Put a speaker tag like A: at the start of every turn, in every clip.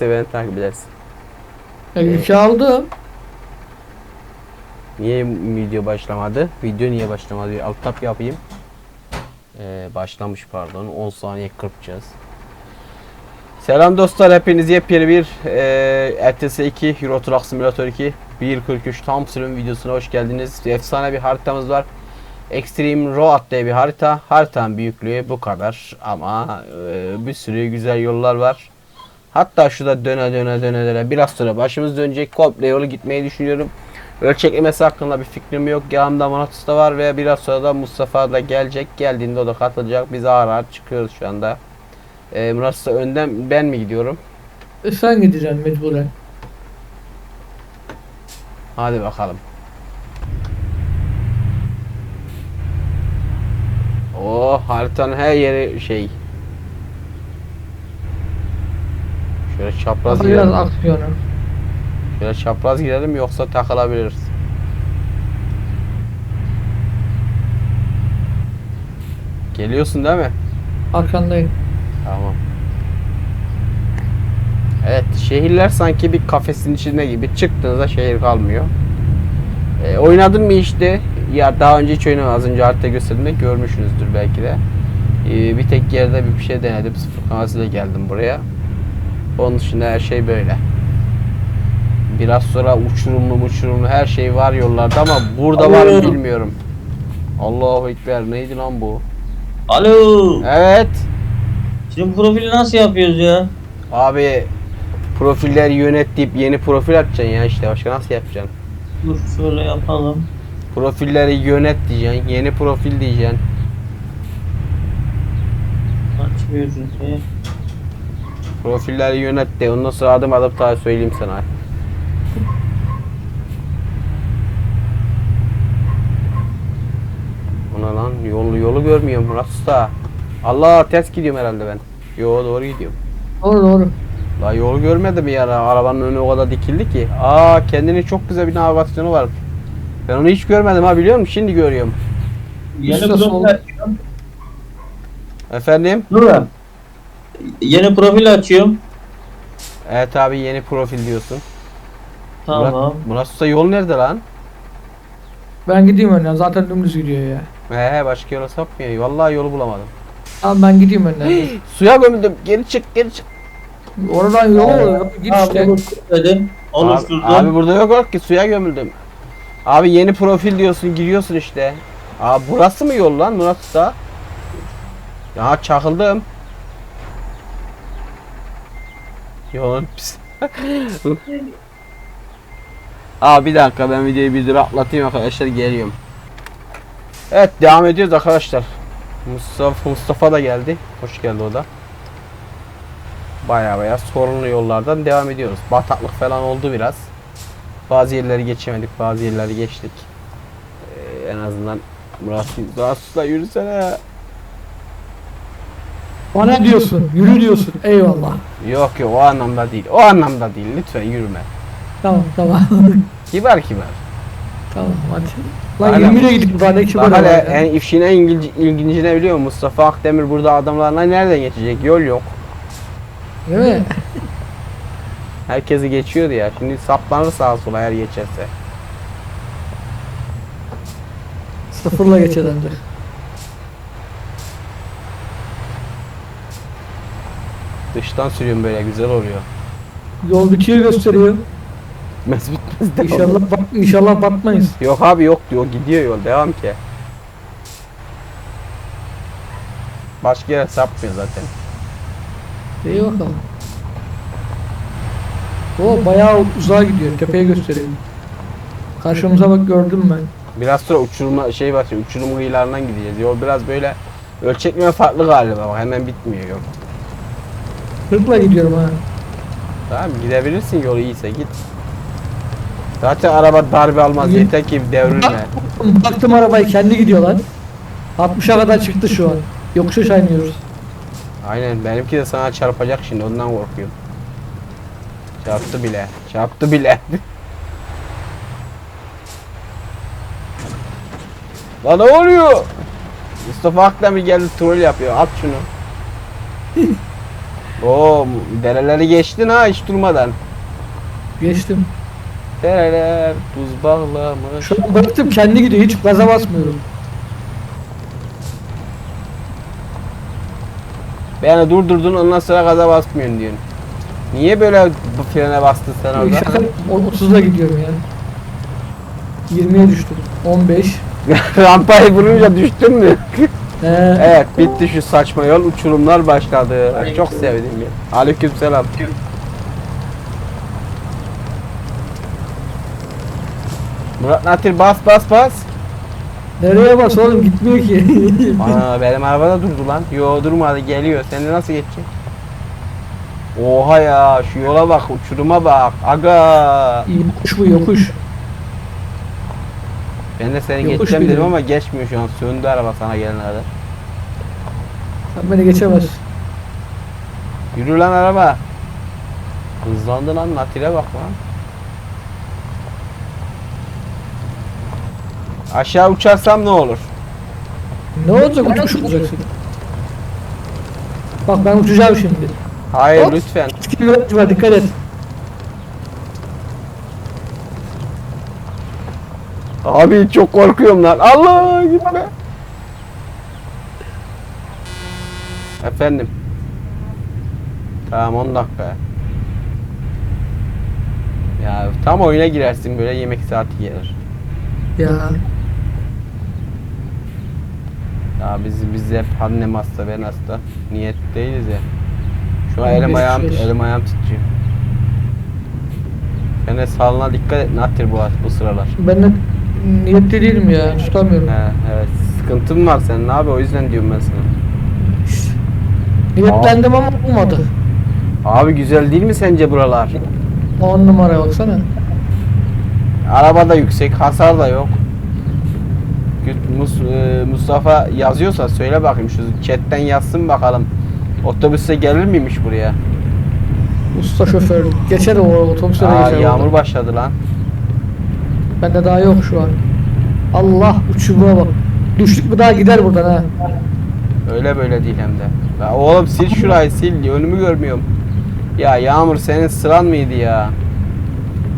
A: beni takip edersin.
B: E, yükü aldım.
A: Niye video başlamadı? Video niye başlamadı? Alt tab yapayım. Ee, başlamış pardon. 10 saniye kırpacağız. Selam dostlar hepiniz yepyeni bir e, RTS 2 Euro Truck Simulator 2 1.43 tam sürüm videosuna hoş geldiniz. Efsane bir haritamız var. Extreme Road diye bir harita. Haritanın büyüklüğü bu kadar ama e, bir sürü güzel yollar var. Hatta şurada döne döne döne döne biraz sonra başımız dönecek komple yolu gitmeyi düşünüyorum. Ölçeklemesi hakkında bir fikrim yok. Yanımda Murat Usta var ve biraz sonra da Mustafa da gelecek. Geldiğinde o da katılacak. Biz ağır ağır çıkıyoruz şu anda. Ee, Murat Usta önden ben mi gidiyorum?
B: E, sen gideceksin mecburen.
A: Hadi bakalım. Oh haritanın her yeri şey. Şöyle çapraz
B: Ama biraz
A: girelim.
B: aksiyonu.
A: Şöyle çapraz girelim yoksa takılabiliriz. Geliyorsun değil mi?
B: Arkandayım.
A: Tamam. Evet, şehirler sanki bir kafesin içinde gibi. Çıktığınızda şehir kalmıyor. E, oynadın mı işte? Ya daha önce hiç oynamadım. Az önce harita gösterdiğimde görmüşsünüzdür belki de. E, bir tek yerde bir şey denedim. Sıfır kanalıyla geldim buraya. Onun dışında her şey böyle. Biraz sonra uçurumlu uçurumlu her şey var yollarda ama burada var mı
C: Alo.
A: bilmiyorum. Allahu Ekber neydi lan bu?
C: Alo.
A: Evet.
C: Şimdi profili nasıl yapıyoruz ya?
A: Abi profilleri yönet deyip yeni profil açacaksın ya işte başka nasıl yapacaksın?
C: Dur şöyle yapalım.
A: Profilleri yönet diyeceksin, yeni profil diyeceksin.
C: Açmıyoruz şey.
A: Profilleri yönet de ondan sonra adım adım daha söyleyeyim sana. Ona lan yolu yolu görmüyorum Murat Usta. Allah ters gidiyorum herhalde ben. Yo doğru gidiyorum.
B: Doğru doğru.
A: La yolu görmedim ya arabanın önü o kadar dikildi ki. Aa kendinin çok güzel bir navigasyonu var. Ben onu hiç görmedim ha biliyor musun? Şimdi görüyorum.
C: Yeni.
A: Efendim?
C: Dur lan. Yeni profil açıyorum.
A: Evet abi yeni profil diyorsun.
C: Tamam.
A: Murat, Murat Usta yol nerede lan?
B: Ben gideyim önden. Zaten dümdüz gidiyor ya.
A: He başka yola sapmıyor. Vallahi yolu bulamadım.
B: Tamam ben gideyim önden.
A: Suya gömüldüm. Geri çık geri çık.
B: Oradan yol oluyor. Git işte.
C: oluşturdum. Oluşturdum.
A: Abi, abi burada yok yok ki suya gömüldüm. Abi yeni profil diyorsun giriyorsun işte. Abi burası mı yol lan Murat Usta? Ya çakıldım. Yolun pis. Abi bir dakika ben videoyu bir atlatayım arkadaşlar geliyorum. Evet devam ediyoruz arkadaşlar. Mustafa Mustafa da geldi. Hoş geldi o da. Baya baya sorunlu yollardan devam ediyoruz. Bataklık falan oldu biraz. Bazı yerleri geçemedik, bazı yerleri geçtik. Ee, en azından Murat Murat Usta yürüsene.
B: Bana diyorsun. Yürü diyorsun. Eyvallah.
A: Yok yok o anlamda değil. O anlamda değil. Lütfen yürüme.
B: Tamam tamam.
A: Kibar kibar.
B: tamam hadi. Lan
A: Hala-
B: 20'ye gidip bana iki
A: Bak hele yani ifşine ilginç, ilginci ne biliyor musun? Mustafa Akdemir burada adamlarla nereden geçecek? Yol yok.
B: Değil mi?
A: Herkesi geçiyordu ya. Şimdi saplanır sağa sola eğer geçerse.
B: Sıfırla geçer ancak.
A: Dıştan sürüyorum böyle güzel oluyor.
B: Yol bitiyor gösteriyor.
A: Bitmez bitmez devam.
B: İnşallah bak inşallah batmayız.
A: Yok abi yok diyor gidiyor yol devam ki. Başka yere sapmıyor zaten.
B: İyi bakalım. O bayağı uzağa gidiyor. Tepeye gösteriyor. Karşımıza bak gördüm ben.
A: Biraz sonra uçurma şey var uçurum kıyılarından gideceğiz. Yol biraz böyle ölçekme farklı galiba bak hemen bitmiyor yol.
B: Hırkla gidiyorum ha.
A: Tamam gidebilirsin yol iyiyse git. Zaten araba darbe almaz yeter ki devrilme.
B: Baktım arabayı kendi gidiyor lan. 60'a kadar çıktı şu an. Yokuş aşağı iniyoruz.
A: Aynen benimki de sana çarpacak şimdi ondan korkuyorum. Çarptı bile. Çarptı bile. Lan ne oluyor? Mustafa Akdemir geldi troll yapıyor. At şunu. Oo dereleri geçtin ha hiç durmadan.
B: Geçtim.
A: Dereler buz bağlamış.
B: Şu an bıraktım kendi gidiyor hiç gaza basmıyorum.
A: Beni durdurdun ondan sonra gaza basmıyorsun diyorsun. Niye böyle bu frene bastın sen orada?
B: Şaka o- 30'da gidiyorum yani. 20'ye düştüm. 15.
A: Rampayı vurunca düştün mü?
B: Ee,
A: evet bitti şu saçma yol uçurumlar başladı. Çok sevdim ya. Aleykümselam. Murat Natir bas bas bas.
B: nereye bas oğlum gitmiyor ki.
A: Ana benim arabada durdu lan. Yo durmadı geliyor. Sen de nasıl geçecek? Oha ya şu yola bak uçuruma bak. Aga.
B: yokuş bu yokuş.
A: Ben de seni
B: Yokuş
A: geçeceğim dedim ama geçmiyor şu an. Söndü araba sana gelene kadar.
B: Sen beni geçemez.
A: Yürü lan araba. Hızlandı lan Natir'e bak lan. Aşağı uçarsam ne olur?
B: Ne olacak uçmuş olacaksın. Bak ben uçacağım şimdi.
A: Hayır
B: Hop.
A: lütfen.
B: Skill dikkat et.
A: Abi çok korkuyorum lan. Allah gitme. Efendim. Tamam 10 dakika. Ya tam oyuna girersin böyle yemek saati gelir.
B: Ya
A: Ya biz biz hep annem hasta ben hasta. Niyet değiliz ya. Şu an elim ayağım elim ayağım titriyor. Sen de sağlığına dikkat et Natir bu bu sıralar.
B: ben de niyetli değilim ya tutamıyorum.
A: He, evet sıkıntın var senin abi o yüzden diyorum ben sana.
B: Niyetlendim ama olmadı.
A: Abi güzel değil mi sence buralar?
B: 10 numaraya baksana.
A: Araba da yüksek, hasar da yok. Mus- e, Mustafa yazıyorsa söyle bakayım şu chatten yazsın bakalım. Otobüse gelir miymiş buraya?
B: Usta şoför. Geçer o otobüse de
A: Aa,
B: geçer.
A: yağmur
B: oradan.
A: başladı lan.
B: Bende daha yok şu an. Allah uçuruma bak. Düştük mü daha gider buradan ha.
A: Öyle böyle değil hem de. Ya oğlum sil şurayı sil önümü görmüyorum. Ya Yağmur senin sıran mıydı ya?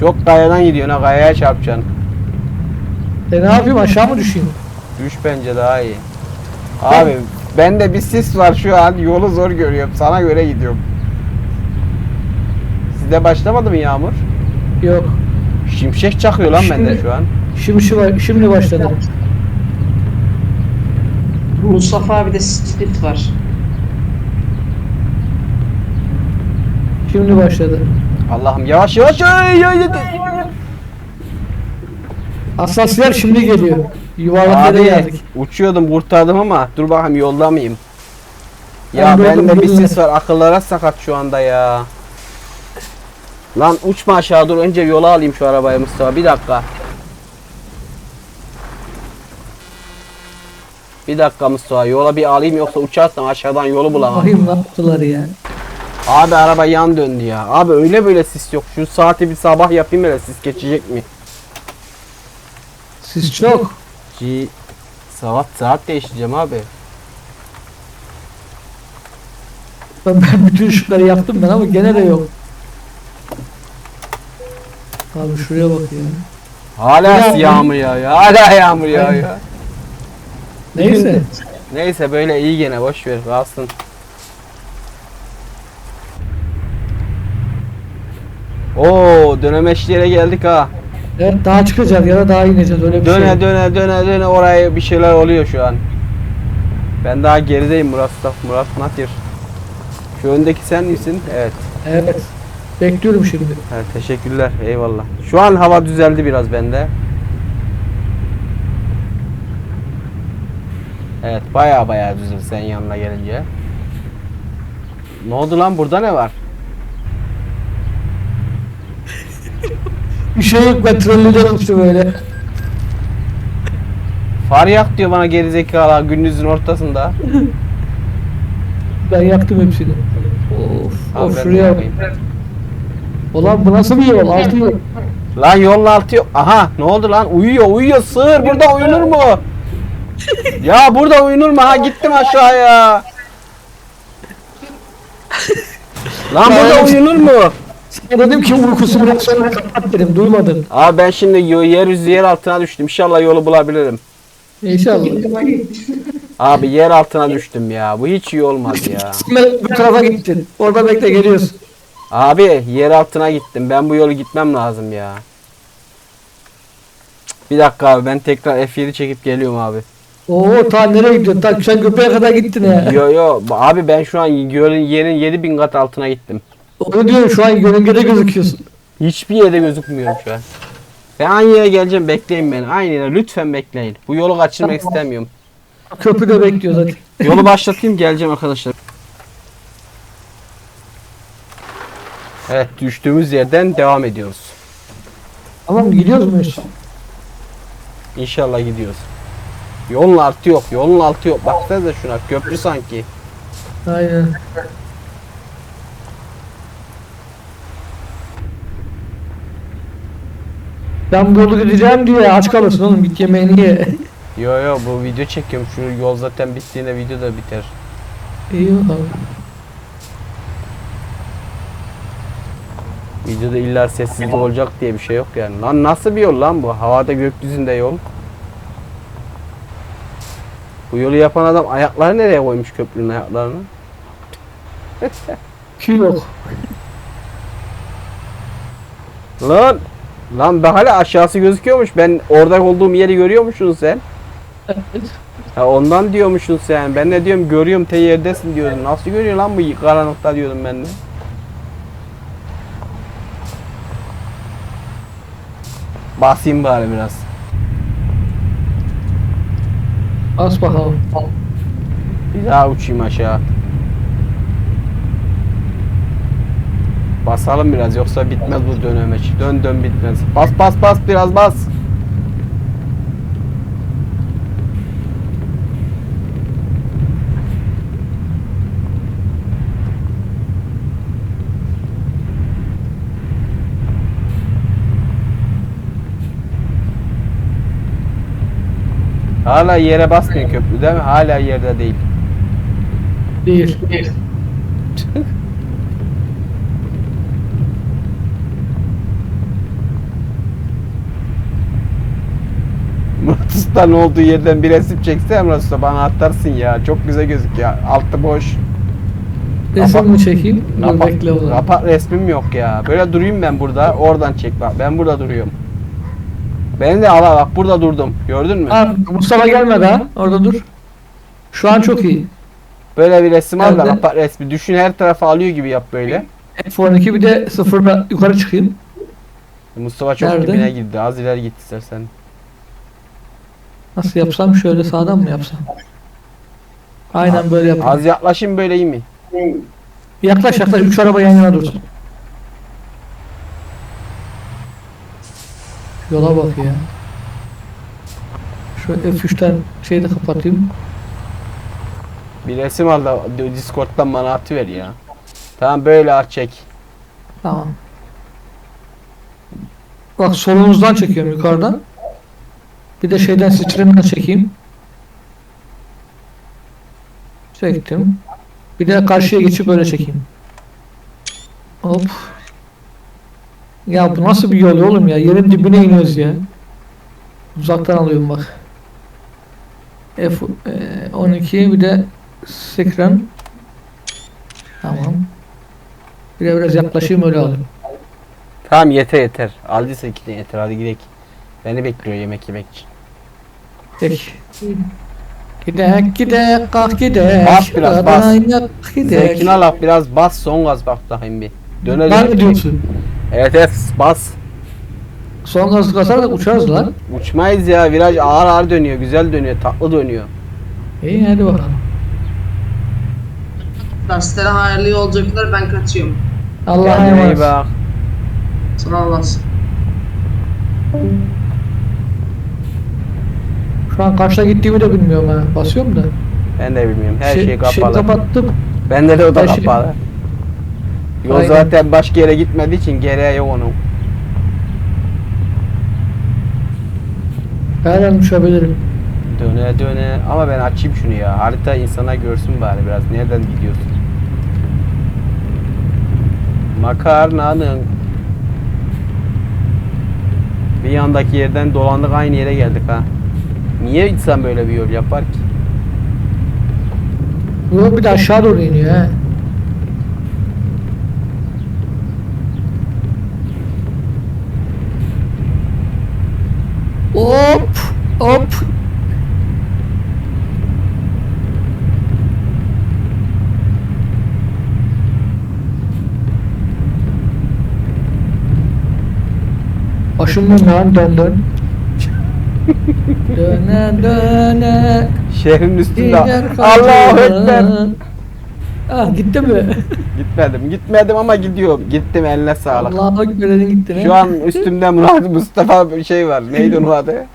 A: Çok kayadan gidiyorsun ha kayaya çarpacaksın.
B: E ne yapayım aşağı mı düşeyim?
A: Düş bence daha iyi. Abi bende bir sis var şu an yolu zor görüyorum sana göre gidiyorum. Sizde başlamadı mı Yağmur?
B: Yok.
A: Şimşek çakıyor lan bende
B: Şimdi-
A: şu an.
B: Şimdi şimdi, şimdi başladı.
D: Mustafa abi de split var.
B: Şimdi başladı.
A: Allah'ım yavaş yavaş ay, ay, ay.
B: Asaslar şimdi geliyor. Yuvarlak yere
A: Abi
B: geldik.
A: uçuyordum kurtardım ama dur bakayım yolda mıyım? Ya
B: Ben de
A: bende
B: oldum,
A: bir sis var akıllara sakat şu anda ya. Lan uçma aşağı dur önce yola alayım şu arabayı Mustafa bir dakika. Bir dakika Mustafa yola bir alayım yoksa uçarsam aşağıdan yolu bulamam.
B: Bakayım ne yaptılar ya.
A: Abi araba yan döndü ya. Abi öyle böyle sis yok. Şu saati bir sabah yapayım hele sis geçecek mi?
B: Siz çok.
A: G saat saat değiştireceğim abi.
B: Ben, ben bütün ışıkları yaktım ben ama gene de yok. Abi şuraya bak ya.
A: Hala
B: Ya-
A: yağmur ya ya. Hala yağmur ya
B: Ben-
A: ya.
B: Neyse.
A: Neyse böyle iyi gene boş ver kalsın. Oo dönemeçlere geldik ha.
B: Evet daha çıkacağız ya da daha ineceğiz öyle bir
A: Döne
B: şey.
A: döne döne döne oraya bir şeyler oluyor şu an. Ben daha gerideyim Murat Murat Natir. Şu öndeki sen misin? Evet.
B: Evet. Bekliyorum şimdi.
A: evet. Teşekkürler. Eyvallah. Şu an hava düzeldi biraz bende. Evet baya baya düzeldi sen yanına gelince. Ne oldu lan burada ne var?
B: Bir şey yok ben trolleyeceğim işte böyle.
A: Far yak diyor bana gerizekalı gündüzün ortasında.
B: Ben yaktım hepsini. Of,
A: Abi
B: of şuraya bak. Ulan bu nasıl bir yol? Altı yol.
A: Lan yolun altı yok. Aha ne oldu lan? Uyuyor uyuyor sığır burada uyunur mu? ya burada uyunur mu? Ha gittim aşağıya. Lan burada uyunur mu?
B: Sana dedim ki uyku simülasyonunu kapat dedim duymadın.
A: Abi ben şimdi yeryüzü yer altına düştüm. İnşallah yolu bulabilirim.
B: İnşallah.
A: Abi yer altına düştüm ya. Bu hiç iyi olmadı ya.
B: Sen bu tarafa gittin. Orada bekle geliyorsun.
A: Abi yer altına gittim. Ben bu yolu gitmem lazım ya. Bir dakika abi ben tekrar F7 çekip geliyorum abi.
B: Oo ta nereye gidiyorsun? Ta sen göbeğe kadar gittin ya.
A: Yo yo abi ben şu an yolun yerin 7000 kat altına gittim.
B: Onu diyorum şu an yörüngede gözüküyorsun.
A: Hiçbir yerde gözükmüyorum şu an. Ben aynı yere geleceğim bekleyin beni. Aynı yere lütfen bekleyin. Bu yolu kaçırmak istemiyorum.
B: Köprü de bekliyor zaten.
A: Yolu başlatayım geleceğim arkadaşlar. Evet düştüğümüz yerden devam ediyoruz.
B: Tamam gidiyoruz muyuz?
A: İnşallah gidiyoruz. Yolun altı yok. Yolun altı yok. Baksanıza şuna. Köprü sanki.
B: Aynen. Ben bu yolu gideceğim diye aç kalırsın oğlum git yemeğini ye.
A: Yo yo bu video çekiyorum. Şu yol zaten bittiğinde video da biter.
B: İyi bakalım.
A: Videoda illa sessizlik olacak diye bir şey yok yani. Lan nasıl bir yol lan bu? Havada gökyüzünde yol. Bu yolu yapan adam ayakları nereye koymuş köprünün ayaklarını?
B: Ki yok.
A: Lan! Lan be hala aşağısı gözüküyormuş. Ben orada olduğum yeri görüyormuşsun sen. Ha ondan diyormuşsun sen. Ben ne diyorum görüyorum te yerdesin diyordum. Nasıl görüyor lan bu karanlıkta diyordum ben de. Basayım bari biraz.
B: As bakalım.
A: Bir daha uçayım aşağı. Basalım biraz yoksa bitmez bu dönemeç. Dön dön bitmez. Bas bas bas biraz bas. Hala yere basmıyor köprü değil mi? Hala yerde değil.
B: Değil.
A: Murat Usta'nın olduğu yerden bir resim çekse Murat Usta bana atarsın ya. Çok güzel gözüküyor. Altı boş.
B: Resim mi çekeyim?
A: Kapak, kapak resmim yok ya. Böyle durayım ben burada. Oradan çek bak. Ben burada duruyorum. Beni de al al, bak burada durdum. Gördün mü?
B: Ha, Mustafa gelmedi ha. Orada dur. Şu an çok iyi.
A: Böyle bir resim al da
B: Nerede?
A: resmi. Düşün her tarafa alıyor gibi yap böyle.
B: F12 bir de sıfırla yukarı çıkayım.
A: Mustafa çok
B: Nerede?
A: dibine girdi. Az ileri git istersen.
B: Nasıl yapsam şöyle sağdan mı yapsam? Aynen böyle yapayım.
A: Az yaklaşayım böyle iyi mi?
B: Yaklaş yaklaş üç araba yan yana dursun. Yola bak ya. Şu F3'ten şeyi de kapatayım.
A: Bir resim al da Discord'dan bana atıver ya. Tamam böyle at çek.
B: Tamam. Bak solumuzdan çekiyorum yukarıdan. Bir de şeyden stream'den çekeyim. Çektim. Bir de karşıya geçip böyle çekeyim. Hop. Ya bu nasıl bir yol oğlum ya? Yerin dibine iniyoruz ya. Uzaktan alıyorum bak. F e, 12 bir de sekren. Tamam. Bir de biraz yaklaşayım öyle alayım.
A: Tamam yeter yeter. Aldıysa iki de yeter hadi gidelim. Beni bekliyor yemek yemek için.
B: Peki. Gidek gidek kalk gidek.
A: Bas biraz, bas. Al bak, biraz bas son gaz bak bakayım bir. Dönelim.
B: Ben mi diyorsun?
A: Evet evet bas.
B: Son gazı kasarsak uçarız lan.
A: Uçmayız ya viraj ağır ağır dönüyor güzel dönüyor tatlı dönüyor.
B: İyi hadi bakalım.
D: Derslere hayırlı yolculuklar ben kaçıyorum.
B: Allah'a
A: Kendine iyi
B: emanet.
A: bak.
D: Sağ olasın.
B: Şu an kaçta gittiğimi de bilmiyorum ha. Basıyorum da.
A: Ben de bilmiyorum her şey,
B: şey
A: kapalı.
B: kapattım.
A: Bende de o da
B: Her şey-
A: kapalı. Yol
B: Aynen.
A: zaten başka yere gitmediği için gereği yok onun.
B: Her an uçabilirim.
A: Döne döne ama ben açayım şunu ya. Harita insana görsün bari biraz. Nereden gidiyorsun? Makarnanın bir yandaki yerden dolandık aynı yere geldik ha. Niye insan böyle bir yol yapar ki?
B: Yol bir de aşağı doğru iniyor he. Hop hop. Başım dön dön dön. döne döne.
A: Şehrin üstünde Allahu. Ekber.
B: Ah gitti mi?
A: Gitmedim. Gitmedim ama gidiyorum. Gittim eline sağlık.
B: Allah'a Ekber dedin gittin
A: Şu an üstümde Murat Mustafa bir şey var. Neydi onun adı?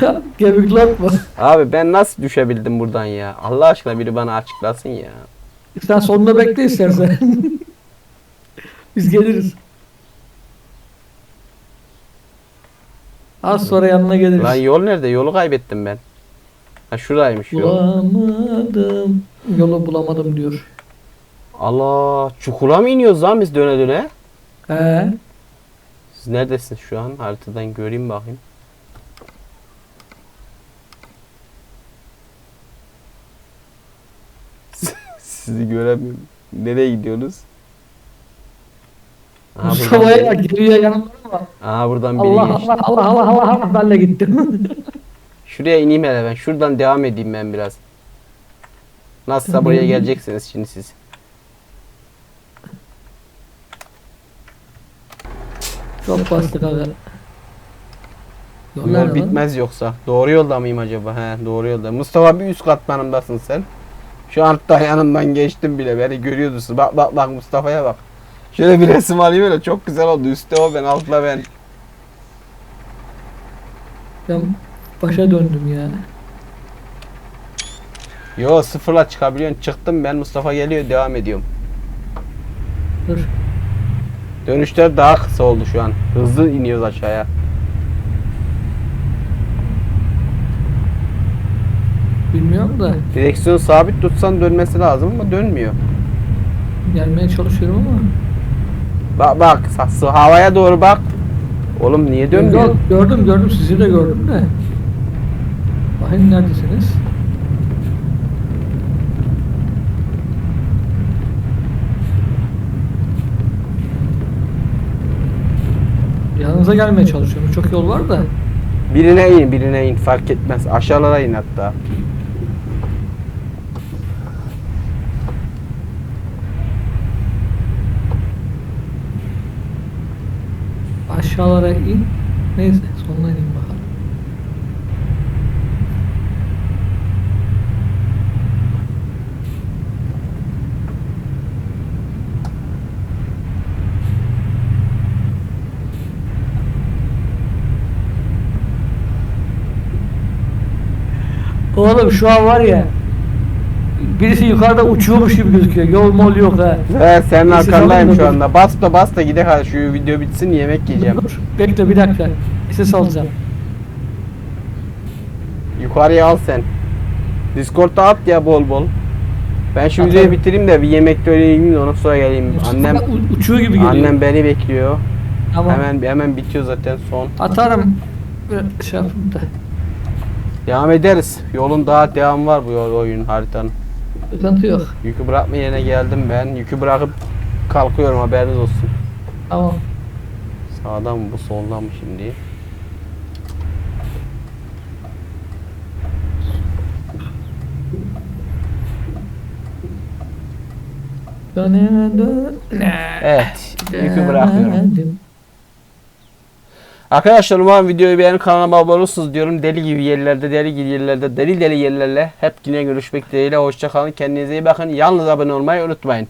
B: Gemikler mi?
A: Abi ben nasıl düşebildim buradan ya? Allah aşkına biri bana açıklasın ya.
B: Sen sonunda bekle istersen. Biz geliriz. Az sonra yanına geliriz.
A: Lan yol nerede? Yolu kaybettim ben. Ha şuraymış yol.
B: Bulamadım. Yolu bulamadım diyor.
A: Allah çukura mı iniyoruz lan biz döne döne?
B: He.
A: Siz neredesiniz şu an? Haritadan göreyim bakayım. Sizi göremiyorum. Nereye gidiyorsunuz? Aha,
B: Mustafa'ya
A: buradan,
B: bak geliyor yanımda ama.
A: aha buradan biri
B: Allah
A: geçti.
B: Allah Allah Allah Allah Allah ben de gittim.
A: Şuraya ineyim hele ben. Şuradan devam edeyim ben biraz. Nasılsa buraya geleceksiniz şimdi siz.
B: Çok bastık aga. Yol
A: bitmez yoksa. Doğru yolda mıyım acaba? He doğru yolda. Mustafa bir üst katmanımdasın sen. Şu an hatta yanımdan geçtim bile. Beni görüyorsun. Bak bak bak Mustafa'ya bak. Şöyle bir resim alayım öyle. Çok güzel oldu. Üstte o ben altta ben.
B: Ben başa döndüm ya.
A: Yo sıfırla çıkabiliyorsun. Çıktım ben Mustafa geliyor devam ediyorum.
B: Dur.
A: Dönüşler daha kısa oldu şu an. Hızlı iniyoruz aşağıya.
B: Bilmiyorum da
A: Direksiyonu sabit tutsan dönmesi lazım ama dönmüyor.
B: gelmeye çalışıyorum ama.
A: Bak bak havaya doğru bak. Oğlum niye dönmüyor?
B: Gördüm gördüm sizi de gördüm de. Bakayım neredesiniz? Yanınıza gelmeye çalışıyorum. Çok yol var da.
A: Birine in, birine in fark etmez. Aşağılara in hatta.
B: Aşağılara in. Neyse sonuna ineyim bakalım. Oğlum şu an var ya birisi yukarıda uçuyormuş gibi gözüküyor. Yol mol yok ha.
A: He senin arkandayım şu anda. Bas da bas da gidelim hadi şu video bitsin yemek yiyeceğim.
B: Dur, bekle bir dakika. Ses alacağım.
A: Yukarıya al sen. Discord'da at ya bol bol. Ben şu
B: Atarım.
A: videoyu bitireyim de bir yemek de öyle yiyeyim de ondan sonra geleyim. Annem
B: uçuyor gibi geliyor.
A: annem beni bekliyor.
B: Tamam.
A: Hemen hemen bitiyor zaten son.
B: Atarım. Bir Şey yapayım da.
A: Devam ederiz. Yolun daha devam var bu yol oyun haritanın.
B: Sıkıntı yok.
A: Yükü bırakma yerine geldim ben. Yükü bırakıp kalkıyorum haberiniz olsun.
B: Tamam.
A: Sağdan mı bu soldan mı şimdi?
B: Döne döne.
A: Evet. Yükü bırakıyorum. Arkadaşlar umarım videoyu beğenip kanalıma abone olursunuz diyorum. Deli gibi yerlerde, deli gibi yerlerde, deli deli yerlerle hep yine görüşmek dileğiyle. Hoşçakalın. Kendinize iyi bakın. Yalnız abone olmayı unutmayın.